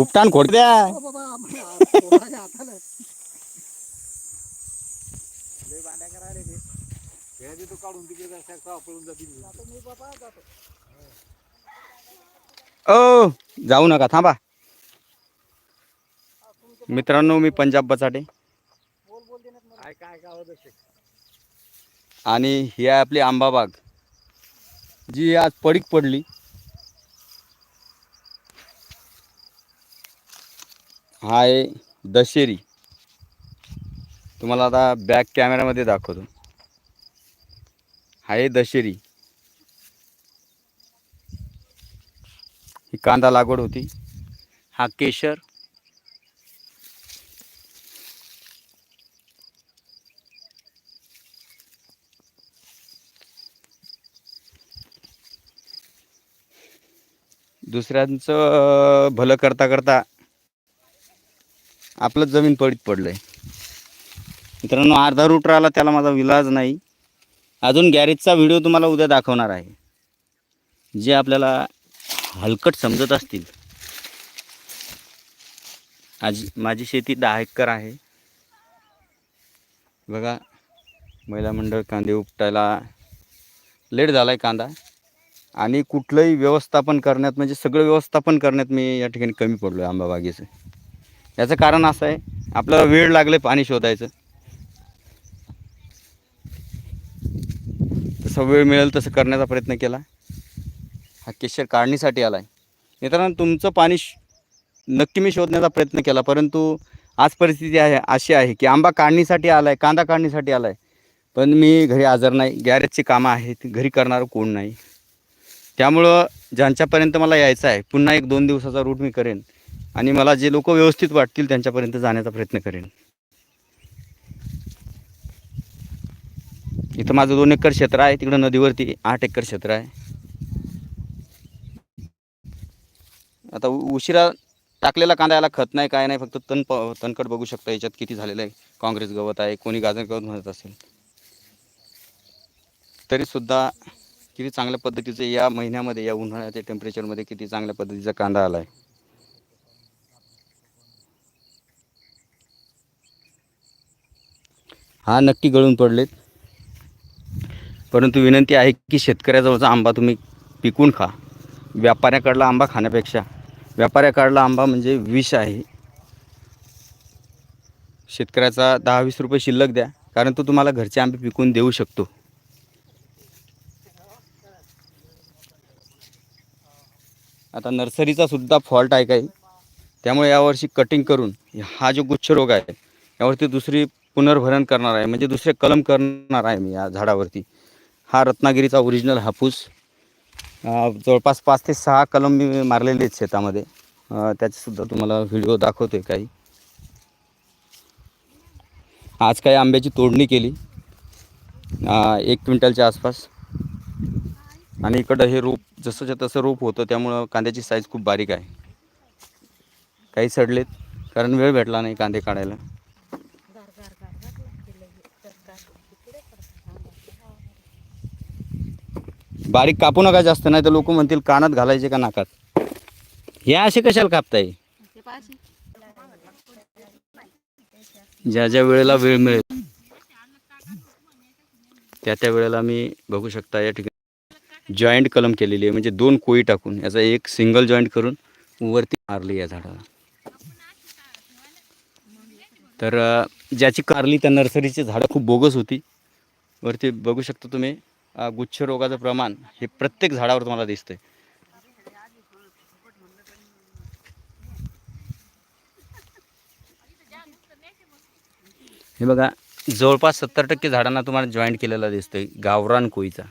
उपटान खोड द्या ओ जाऊ नका थांबा. मित्रांनो मी पंजाब बचाटे आणि ही आहे आपली आंबाबाग. जी आज पडीक पडली. हा आहे दशेरी. तुम्हाला आता बॅक कॅमेऱ्यामध्ये दाखवतो. हा आहे दशेरी. ही कांदा लागवड होती. हा केशर. दुसऱ्यांचं भलं करता करता आपलंच जमीन पडीत आहे मित्रांनो अर्धा रूट राहिला त्याला माझा विलाज नाही. अजून गॅरेजचा व्हिडिओ तुम्हाला उद्या दाखवणार आहे. जे आपल्याला हलकट समजत असतील. आज माझी शेती दहा एकर आहे. बघा महिला मंडळ कांदे उपटायला लेट झाला आहे कांदा. आणि कुठलंही व्यवस्थापन करण्यात म्हणजे सगळं व्यवस्थापन करण्यात मी या ठिकाणी कमी पडलो आहे आंबाबागेचं. याचं कारण असं आहे आपल्याला वेळ लागले पाणी शोधायचं. तसं वेळ मिळेल तसं करण्याचा प्रयत्न केला. हा केशर काढणीसाठी आला आहे मित्रांनो तुमचं पाणी श- नक्की मी शोधण्याचा प्रयत्न केला परंतु आज परिस्थिती आहे अशी आहे की आंबा काढणीसाठी आला आहे कांदा काढणीसाठी आला आहे पण मी घरी हजर नाही गॅरेजची कामं आहेत घरी करणारं कोण नाही. त्यामुळं ज्यांच्यापर्यंत मला यायचं आहे पुन्हा एक दोन दिवसाचा रूट मी करेन. आणि मला जे लोक व्यवस्थित वाटतील त्यांच्यापर्यंत जाण्याचा प्रयत्न करेन. इथं माझं दोन एकर क्षेत्र आहे तिकडं नदीवरती आठ एकर क्षेत्र आहे. आता उ- उशिरा टाकलेला कांदा याला खत नाही काय नाही फक्त तण प तणकट बघू शकता याच्यात किती झालेलं आहे. काँग्रेस गवत आहे कोणी गाजर गवत म्हणत असेल. तरीसुद्धा किती चांगल्या पद्धतीचं या महिन्यामध्ये या उन्हाळ्याच्या टेम्परेचरमध्ये किती चांगल्या पद्धतीचा कांदा आला आहे हा नक्की गळून पडलेत. परंतु विनंती आहे की शेतकऱ्याजवळचा आंबा तुम्ही पिकून खा. व्यापाऱ्याकडला आंबा खाण्यापेक्षा व्यापाऱ्याकडला आंबा म्हणजे विष आहे. शेतकऱ्याचा दहा वीस रुपये शिल्लक द्या कारण तो तुम्हाला घरचे आंबे पिकून देऊ शकतो. आता नर्सरीचा सुद्धा फॉल्ट आहे काही. त्यामुळे यावर्षी कटिंग करून हा जो गुच्छ रोग आहे यावरती दुसरी पुनर्भरण करणार आहे म्हणजे दुसरे कलम करणार आहे मी या झाडावरती. हा रत्नागिरीचा ओरिजिनल हापूस जवळपास पाच ते सहा कलम मी मारलेले आहेत शेतामध्ये. त्याचेसुद्धा तुम्हाला व्हिडिओ दाखवतो आहे काही. आज काही आंब्याची तोडणी केली. एक क्विंटलच्या आसपास. आणि इकडं हे रोप जसंच्या तसं रोप होतं त्यामुळं कांद्याची साईज खूप बारीक आहे. काही सडलेत कारण वेळ भेटला नाही कांदे काढायला. बारीक कापू नका जास्त नाही तर लोक म्हणतील कानात घालायचे का नाकात. हे असे कशाला कापताय? ज्या ज्या वेळेला वेळ मिळेल त्या त्या वेळेला मी बघू शकता या ठिकाणी जॉईंट कलम केलेली आहे. म्हणजे दोन कोळी टाकून याचा एक सिंगल जॉईंट करून वरती मारली या झाडाला. तर ज्याची कारली त्या नर्सरीची झाडं खूप बोगस होती. वरती बघू शकता तुम्ही गुच्छ रोगाचं प्रमाण हे प्रत्येक झाडावर तुम्हाला दिसतंय. हे बघा जवळपास सत्तर टक्के झाडांना तुम्हाला जॉईंट केलेला दिसतोय गावरान कोळीचा.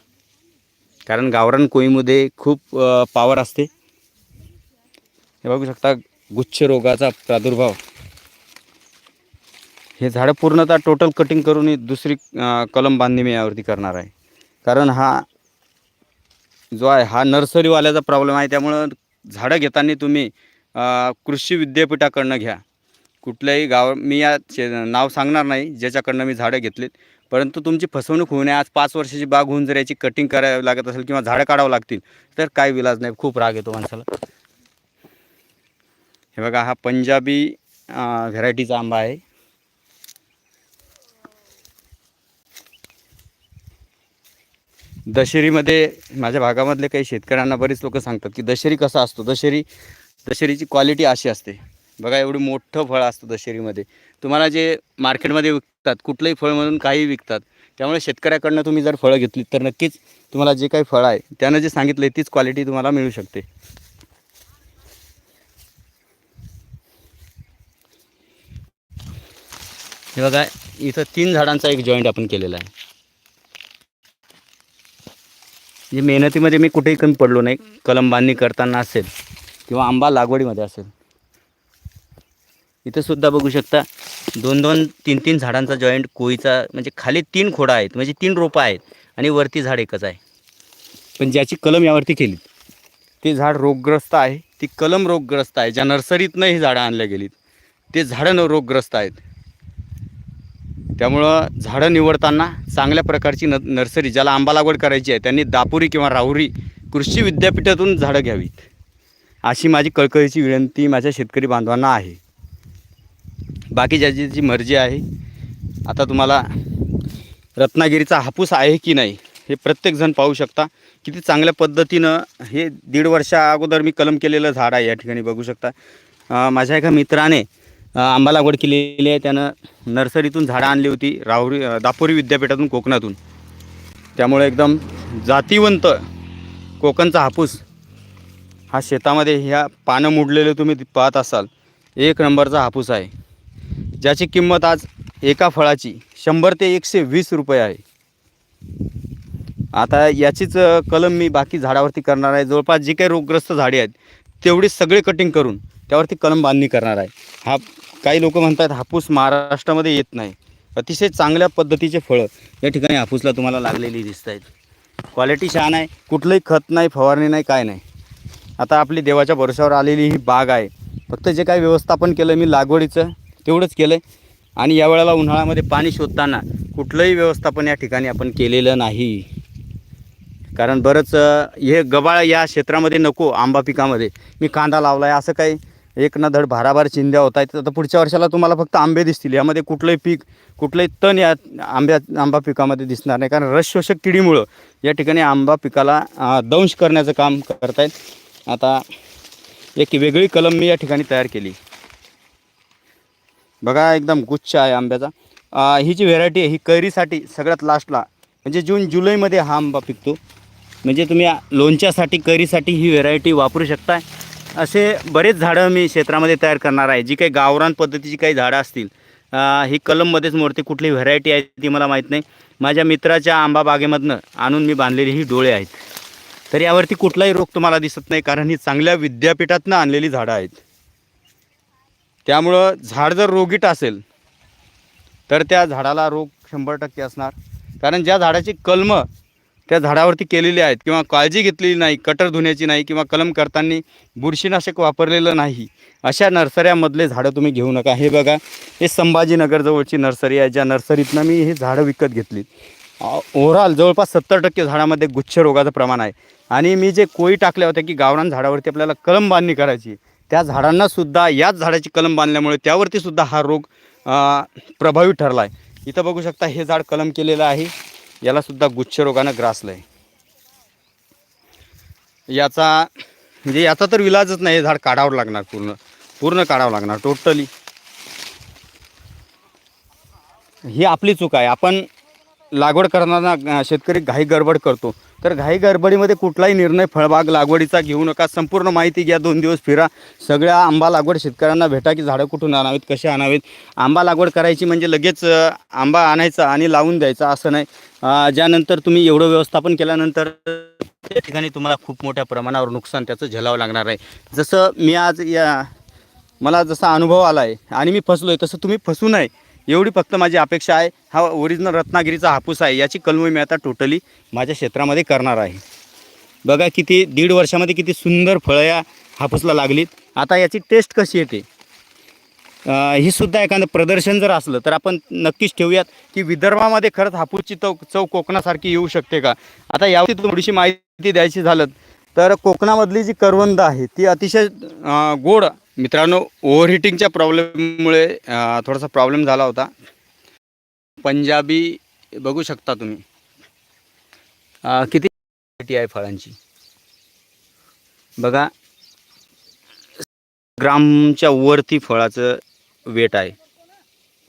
कारण गावरान कोळीमध्ये खूप पावर असते. हे बघू शकता गुच्छ रोगाचा प्रादुर्भाव. हे झाडं पूर्णतः टोटल कटिंग करून दुसरी कलम बांधणी मी यावरती करणार आहे. कारण हा जो आहे हा नर्सरीवाल्याचा प्रॉब्लेम आहे. त्यामुळं झाडं घेताना तुम्ही कृषी विद्यापीठाकडनं घ्या. कुठल्याही गाव मी या नाव सांगणार नाही ज्याच्याकडनं मी झाडं घेतलीत. परंतु तुमची फसवणूक होऊ नये. आज पाच वर्षाची बाग होऊन जर याची कटिंग करावी लागत असेल किंवा झाडं काढावं लागतील तर काय विलाज नाही. खूप राग येतो माणसाला. हे बघा हा पंजाबी व्हेरायटीचा आंबा आहे. दशेरीमध्ये माझ्या भागामधले काही शेतकऱ्यांना बरेच लोक सांगतात की दशेरी कसा असतो? दशेरी दशेरीची क्वालिटी अशी असते. बघा एवढं मोठं फळ असतं दशेरीमध्ये तुम्हाला जे मार्केटमध्ये विकतात कुठलंही फळ म्हणून काही विकतात त्यामुळे शेतकऱ्याकडनं तुम्ही जर फळं घेतली तर नक्कीच तुम्हाला जे काही फळं आहे त्यानं जे सांगितलं तीच क्वालिटी तुम्हाला मिळू शकते. हे बघा इथं तीन झाडांचा एक जॉईंट आपण केलेला आहे. म्हणजे मेहनतीमध्ये मी कुठेही कमी पडलो नाही. कलम बांधणी करताना असेल किंवा आंबा लागवडीमध्ये असेल. इथं सुद्धा बघू शकता दोन दोन तीन तीन झाडांचा जॉईंट कोळीचा म्हणजे खाली तीन खोडा आहेत. म्हणजे तीन रोपं आहेत आणि वरती झाड एकच आहे. पण ज्याची कलम यावरती केली. ते झाड रोगग्रस्त आहे. ती कलम रोगग्रस्त आहे. ज्या नर्सरीतनं ही झाडं आणल्या गेलीत ते झाडं न रोगग्रस्त आहेत. त्यामुळं झाडं निवडताना चांगल्या प्रकारची न नर्सरी ज्याला आंबा लागवड करायची आहे त्यांनी दापुरी किंवा राहुरी कृषी विद्यापीठातून झाडं घ्यावीत. अशी माझी कळकळीची विनंती माझ्या शेतकरी बांधवांना आहे. बाकी ज्याची जी मर्जी आहे आता तुम्हाला रत्नागिरीचा हापूस आहे की नाही हे प्रत्येकजण पाहू शकता. किती चांगल्या पद्धतीनं हे दीड वर्षा अगोदर मी कलम केलेलं झाड आहे या ठिकाणी बघू शकता. माझ्या एका मित्राने आंबा लागवड केलेली आहे. त्यानं नर्सरीतून झाडं आणली होती राहुरी दापोरी विद्यापीठातून कोकणातून. त्यामुळे एकदम जातीवंत कोकणचा हापूस हा शेतामध्ये ह्या पानं मुडलेले तुम्ही पाहत असाल. एक नंबरचा हापूस आहे. ज्याची किंमत आज एका फळाची शंभर ते एकशे वीस रुपये आहे. आता याचीच कलम मी बाकी झाडावरती करणार आहे. जवळपास जी काही रोगग्रस्त झाडे आहेत तेवढी सगळे कटिंग करून त्यावरती कलम बांधणी करणार आहे. हा काही लोक म्हणतात हापूस महाराष्ट्रामध्ये येत नाही. अतिशय चांगल्या पद्धतीचे फळं या ठिकाणी हापूसला तुम्हाला लागलेली दिसत आहेत क्वालिटी छान आहे. कुठलंही खत नाही फवारणी नाही काय नाही. आता आपली देवाच्या भरोशावर आलेली ही बाग आहे. फक्त जे काही व्यवस्थापन केलं मी लागवडीचं तेवढंच केलं आहे आणि यावेळेला उन्हाळ्यामध्ये पाणी शोधताना कुठलंही व्यवस्थापन या ठिकाणी आपण केलेलं नाही. कारण बरंच हे गबाळ या क्षेत्रामध्ये नको आंबा पिकामध्ये. मी कांदा लावला आहे असं काही एक ना धड भाराभार चिंध्या होत आहेत तर पुढच्या वर्षाला तुम्हाला फक्त आंबे दिसतील. यामध्ये कुठलंही पीक कुठलंही तण या आंब्या आंबा पिकामध्ये दिसणार नाही. कारण रस शोषक किडीमुळं या ठिकाणी आंबा पिकाला दंश करण्याचं काम करतायत. आता एक वेगळी कलम मी या ठिकाणी तयार केली. बघा एकदम गुच्छ आहे आंब्याचा. ही जी व्हेरायटी आहे ही कैरीसाठी सगळ्यात लास्टला म्हणजे जून जुलैमध्ये हा आंबा पिकतो. म्हणजे तुम्ही लोणच्यासाठी कैरीसाठी ही व्हेरायटी वापरू शकताय. असे बरेच झाडं मी क्षेत्रामध्ये तयार करणार आहे. जी काही गावरान पद्धतीची काही झाडं असतील ही कलममध्येच मोडते. कुठली व्हरायटी आहे ती मला माहीत नाही. माझ्या मित्राच्या आंबा बागेमधनं आणून मी बांधलेली ही डोळे आहेत. तर यावरती कुठलाही रोग तुम्हाला दिसत नाही कारण ही चांगल्या विद्यापीठातनं आणलेली झाडं आहेत. त्यामुळं झाड जर रोगीट असेल तर त्या झाडाला रोग शंभर टक्के असणार. कारण ज्या झाडाची कलमं त्या झाडावरती केलेली आहेत किंवा काळजी घेतलेली नाही कटर धुण्याची नाही किंवा कलम करताना बुरशीनाशक वापरलेलं नाही अशा नर्सऱ्यामधले झाडं तुम्ही घेऊ नका. हे बघा हे संभाजीनगरजवळची नर्सरी आहे ज्या नर्सरीतनं मी ही झाडं विकत घेतली. ओव्हरऑल जवळपास सत्तर टक्के झाडामध्ये गुच्छ रोगाचं प्रमाण आहे. आणि मी जे कोळी टाकल्या होत्या की गावरान झाडावरती आपल्याला कलम बांधणी करायची त्या झाडांनासुद्धा याच झाडाची कलम बांधल्यामुळे त्यावरतीसुद्धा हा रोग प्रभावी ठरला आहे इथं बघू शकता हे झाड कलम केलेलं आहे. यालासुद्धा गुच्छरोगानं गुच्छ रोगानं ग्रासलं आहे याचा म्हणजे याचा तर विलाजच नाही हे झाड काढावं लागणार पूर्ण पूर्ण काढावं लागणार टोटली ही आपली चूक आहे. आपण लागवड करणारा शेतकरी घाई गडबड करतो. तर घाई गडबडीमध्ये कुठलाही निर्णय फळबाग लागवडीचा घेऊ नका. संपूर्ण माहिती घ्या. दोन दिवस फिरा. सगळ्या आंबा लागवड शेतकऱ्यांना भेटा की झाडं कुठून आणावेत कसे आणावेत? आंबा लागवड करायची म्हणजे लगेच आंबा आणायचा आणि लावून द्यायचा असं नाही. ज्यानंतर तुम्ही एवढं व्यवस्थापन केल्यानंतर त्या ठिकाणी तुम्हाला खूप मोठ्या प्रमाणावर नुकसान त्याचं झेलावं लागणार आहे. जसं मी आज या मला जसा अनुभव आला आहे आणि मी फसलो आहे तसं तुम्ही फसू नये. एवढी फक्त माझी अपेक्षा आहे. हा ओरिजिनल रत्नागिरीचा हापूस आहे. याची कलमी मी आता टोटली माझ्या क्षेत्रामध्ये करणार आहे. बघा किती दीड वर्षामध्ये किती सुंदर फळं या हापूसला लागलीत. आता याची टेस्ट कशी येते? ही सुद्धा एखादं प्रदर्शन जर असलं तर आपण नक्कीच ठेवूयात की विदर्भामध्ये खरंच हापूसची चव चव कोकणासारखी येऊ शकते का? आता यावरती थोडीशी माहिती द्यायची झालं तर कोकणामधली जी करवंद आहे ती अतिशय गोड मित्रांनो ओव्हरहिटिंगच्या प्रॉब्लेममुळे थोडासा प्रॉब्लेम झाला होता. पंजाबी बघू शकता तुम्ही. किती क्वालिटी आहे फळांची? बघा ग्रामच्या वरती फळाचं वेट आहे.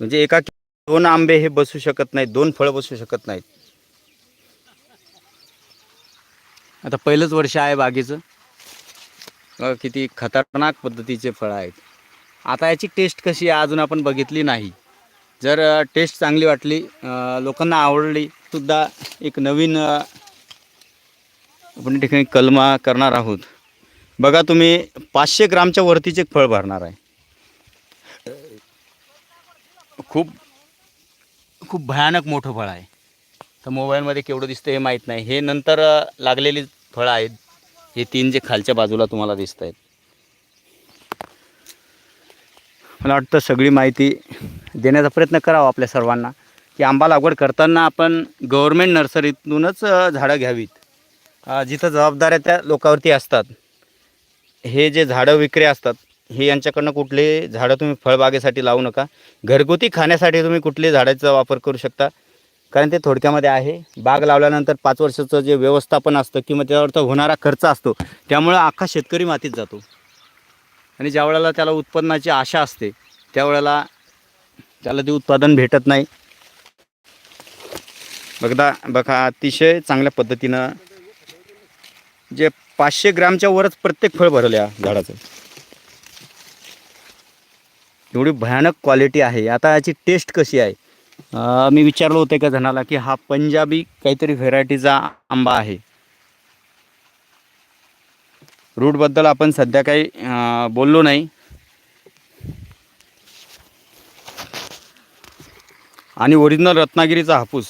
म्हणजे एका दोन आंबे हे बसू शकत नाहीत दोन फळं बसू शकत नाहीत. आता पहिलंच वर्ष आहे बागेचं. किती खतरनाक पद्धतीचे फळं आहेत. आता याची टेस्ट कशी आहे अजून आपण बघितली नाही. जर टेस्ट चांगली वाटली लोकांना आवडली सुद्धा एक नवीन आपण ठिकाणी कलमा करणार आहोत. बघा तुम्ही पाचशे ग्रामच्या वरतीचे एक फळ भरणार आहे. खूप खूप भयानक मोठं फळ आहे. तर मोबाईलमध्ये केवढं दिसतं हे माहीत नाही. हे नंतर लागलेली फळं आहेत. हे तीन जे खालच्या बाजूला तुम्हाला दिसत आहेत मला वाटतं सगळी माहिती देण्याचा प्रयत्न करावा आपल्या सर्वांना की आंबा लागवड करताना आपण गव्हर्मेंट नर्सरीतूनच झाडं घ्यावीत. जिथं जबाबदाऱ्या त्या लोकांवरती असतात. हे जे झाडं विक्रे असतात हे यांच्याकडनं कुठले झाडं तुम्ही फळबागेसाठी लावू नका. घरगुती खाण्यासाठी तुम्ही कुठले झाडाचा वापर करू शकता. कारण ते थोडक्यामध्ये आहे. बाग लावल्यानंतर पाच वर्षाचं जे व्यवस्थापन असतं किंवा त्यावर होणारा खर्च असतो त्यामुळं अख्खा शेतकरी मातीत जातो. आणि ज्या वेळेला त्याला उत्पन्नाची आशा असते त्यावेळेला त्याला ते उत्पादन भेटत नाही. बघता बघा अतिशय चांगल्या पद्धतीनं जे पाचशे ग्रामच्या वरच प्रत्येक फळ भरलं या झाडाचं. एवढी भयानक क्वालिटी आहे. आता याची टेस्ट कशी आहे? मी विचारलं होतं एका जणाला की हा पंजाबी काहीतरी व्हेरायटीचा आंबा आहे. रूटबद्दल आपण सध्या काही बोललो नाही. आणि ओरिजिनल रत्नागिरीचा हापूस.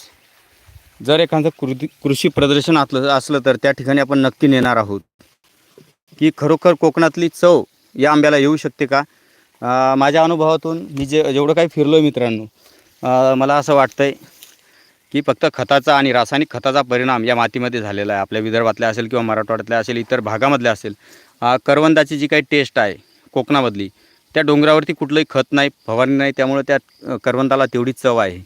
जर एखादं कृती कृषी प्रदर्शन असलं असलं तर त्या ठिकाणी आपण नक्की नेणार आहोत. की खरोखर कोकणातली चव या आंब्याला येऊ शकते का? माझ्या अनुभवातून मी जे जेवढं काही फिरलो आहे मित्रांनो मला असं वाटतं आहे की फक्त खताचा आणि रासायनिक खताचा परिणाम या मातीमध्ये झालेला आहे. आपल्या विदर्भातल्या असेल किंवा मराठवाड्यातल्या असेल इतर भागामधल्या असेल करवंदाची जी काही टेस्ट आहे कोकणामधली त्या डोंगरावरती कुठलंही खत नाही फवारणी नाही त्यामुळे त्या करवंदाला तेवढी चव आहे.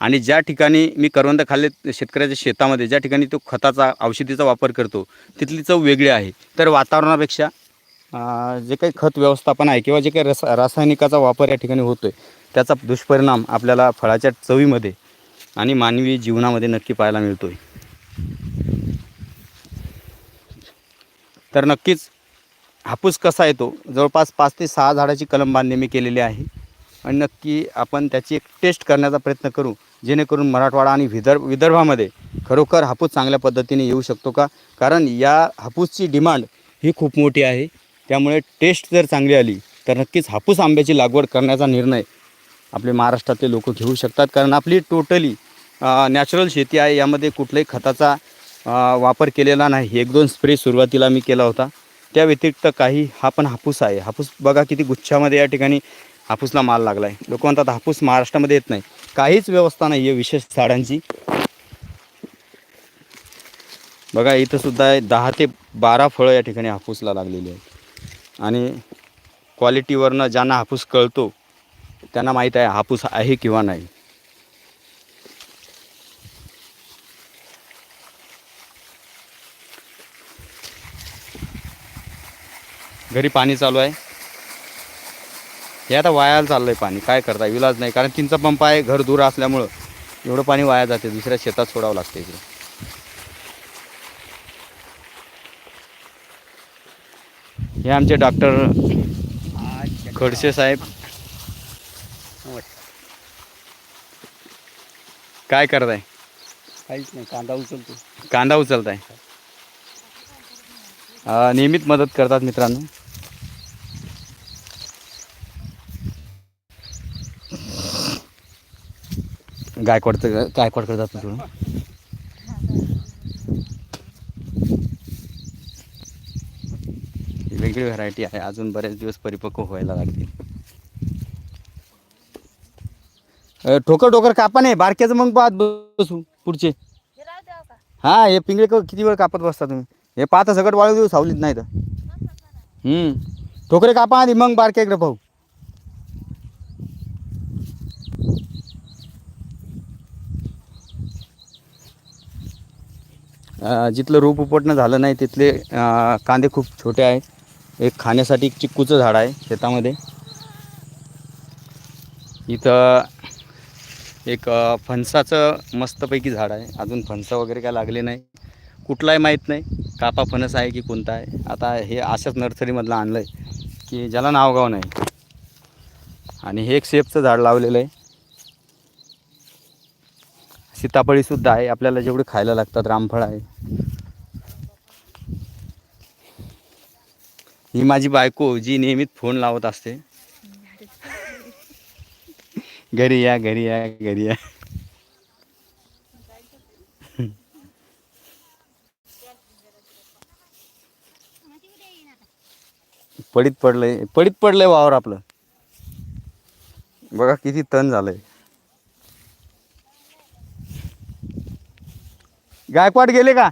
आणि ज्या ठिकाणी मी करवंद खाल्ले शेतकऱ्याच्या शेतामध्ये ज्या ठिकाणी तो खताचा औषधीचा वापर करतो तिथली चव वेगळी आहे. तर वातावरणापेक्षा जे काही खत व्यवस्थापन आहे किंवा जे काही रस रासायनिकाचा वापर या ठिकाणी होतो आहे त्याचा दुष्परिणाम आपल्याला फळाच्या चवीमध्ये आणि मानवी जीवनामध्ये नक्की पाहायला मिळतो आहे तर नक्कीच हापूस कसा येतो जवळपास पाच ते सहा झाडाची कलम बांधणी मी केलेली आहे आणि नक्की आपण त्याची एक टेस्ट करण्याचा प्रयत्न करू जेणेकरून मराठवाडा आणि विदर्भ विदर्भामध्ये खरोखर हापूस चांगल्या पद्धतीने येऊ शकतो का? कारण या हापूसची डिमांड ही खूप मोठी आहे. त्यामुळे टेस्ट जर चांगली आली तर नक्कीच हापूस आंब्याची लागवड करण्याचा निर्णय आपले महाराष्ट्रातले लोक घेऊ शकतात. कारण आपली टोटली नॅचरल शेती आहे यामध्ये कुठल्याही खताचा वापर केलेला नाही. एक दोन स्प्रे सुरुवातीला मी केला होता. त्या व्यतिरिक्त काही हा पण हापूस आहे. हापूस बघा किती गुच्छामध्ये या ठिकाणी हापूसला माल लागला आहे लोक म्हणतात हापूस महाराष्ट्रामध्ये येत नाही. काहीच व्यवस्था नाही आहे विशेष झाडांची. बघा इथं सुद्धा दहा ते बारा फळं या ठिकाणी हापूसला लागलेली आहेत. आणि क्वालिटीवरनं ज्यांना हापूस कळतो त्यांना माहीत आहे हापूस आहे किंवा नाही. घरी पाणी चालू आहे. हे आता वायाला चाललं आहे पाणी. काय करता? विलाज नाही. कारण तीनचा पंप आहे घर दूर असल्यामुळं एवढं पाणी वाया जाते. दुसऱ्या शेतात सोडावं लागते इकडे. हे आमचे डॉक्टर खडसे साहेब. काय करताय? काहीच नाही कांदा उचलतो. कांदा उचलताय. नियमित मदत करतात मित्रांनो. गायकवाडचं गायकवाडकडे जातो थोडं वेगळी व्हरायटी आहे. अजून बरेच दिवस परिपक्व व्हायला लागतील. ठोकर ठोकर कापा नाही. बारक्याचं मग पाहत बसू पुढचे. हा हे पिंगळे क- किती वेळ कापत बसता तुम्ही? हे पाहता सगळं वाळू देऊ सावलीत नाही तर. हम्म. ठोकरे कापा आधी मग बारके इकडे पाहू. जिथलं रोप उपटणं झालं नाही तिथले कांदे खूप छोटे आहेत. एक खाण्यासाठी एक चिक्कूचं झाड आहे शेतामध्ये. इथं एक फणसाचं मस्तपैकी झाड आहे. अजून फणसं वगैरे काय लागले नाही. कुठलाही माहीत नाही. कापा फणस आहे की कोणता आहे. आता हे अशाच नर्सरीमधलं आणलं आहे की ज्याला नावगाव नाही. आणि हे एक सेफचं झाड लावलेलं आहे. सीताफळीसुद्धा आहे. आपल्याला जेवढे खायला लागतात रामफळ आहे. ही माझी बायको जी नेहमीत फोन लावत असते. घरी या घरी या घरी या. पडीत पडलंय पडीत पडलंय वावर आपलं. बघा किती तण झालंय. गायकवाड गेले का?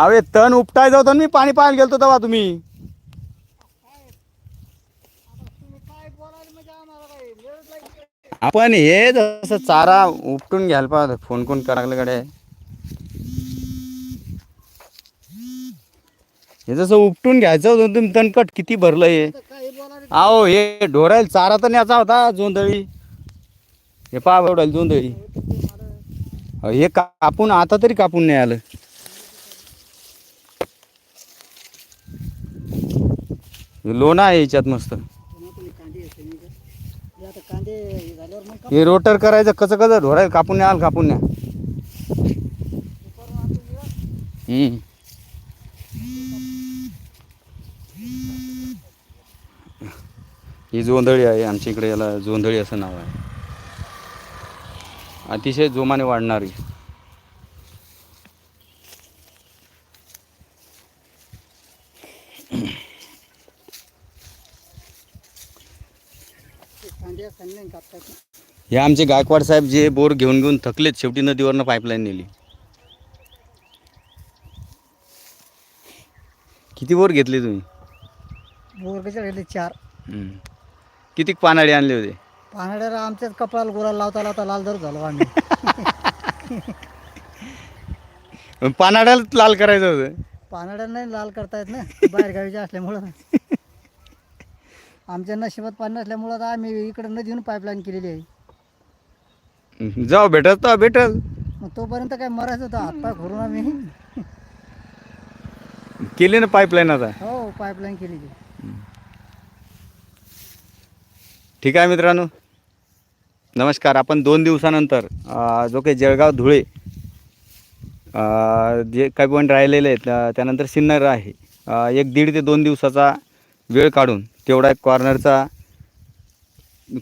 अरे तण उपटाय जाऊ मी पाणी पाहायला गेलतो तेव्हा तुम्ही. आपण हे जसं चारा उपटून घ्यायला पाहतो फोन कोण करायला कडे हे जसं उपटून घ्यायचं होतं तुम्ही तणकट किती भरलं हे. अहो हे ढोरायला चारा तर न्यायचा होता जोंधळी. हे पहा एवढायला जोंधळी. हे कापून आता तरी कापून नाही आलं. लोणा आहे याच्यात मस्त. हे रोटर करायचं कसं कसं ढोरायला कापून न्याल कापून न्या. ही जोंधळी आहे आमच्या इकडे याला जोंधळी असं नाव आहे. अतिशय जोमाने वाढणारी कांदे खाल्ले कापतात हे आमचे गायकवाड साहेब जे बोर घेऊन घेऊन थकलेत शेवटी नदीवरनं पाईपलाईन नेली. किती बोर घेतले तुम्ही? बोरगेच्या गेले चार. हम्म. किती पानाडी आणले होते? पानाड्याला आमच्याच कपडाला गोळा लावता लावता लाल दर झालो आम्ही. पानाड्याला लाल करायचं होतं. पानाड्याला नाही लाल करता येत ना बाहेर गावीचे असल्यामुळं. आमच्या नशिबात पाणी नसल्यामुळं आम्ही इकडे नदीहून पाईपलाईन केलेली आहे. जाऊ भेटत तर भेटल. मग तोपर्यंत काय मरायचं होतं? हातपाय करून आम्ही केली ना पाईपलाईन आता? हो पाईपलाईन केलेली ठीक आहे मित्रांनो. नमस्कार. आपण दोन दिवसानंतर अं, जो काही जळगाव धुळे अं, जे काही पॉईंट राहिलेले आहेत अं, त्यानंतर सिन्नर आहे. अं, एक दीड ते दोन दिवसाचा वेळ काढून तेवढा एक कॉर्नरचा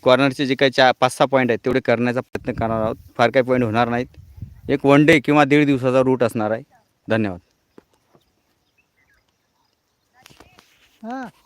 कॉर्नरचे जे काही चार पाच सहा पॉईंट आहेत तेवढे करण्याचा प्रयत्न करणार आहोत. फार काही पॉईंट होणार नाहीत. एक वन डे किंवा दीड दिवसाचा रूट असणार आहे. धन्यवाद. हां.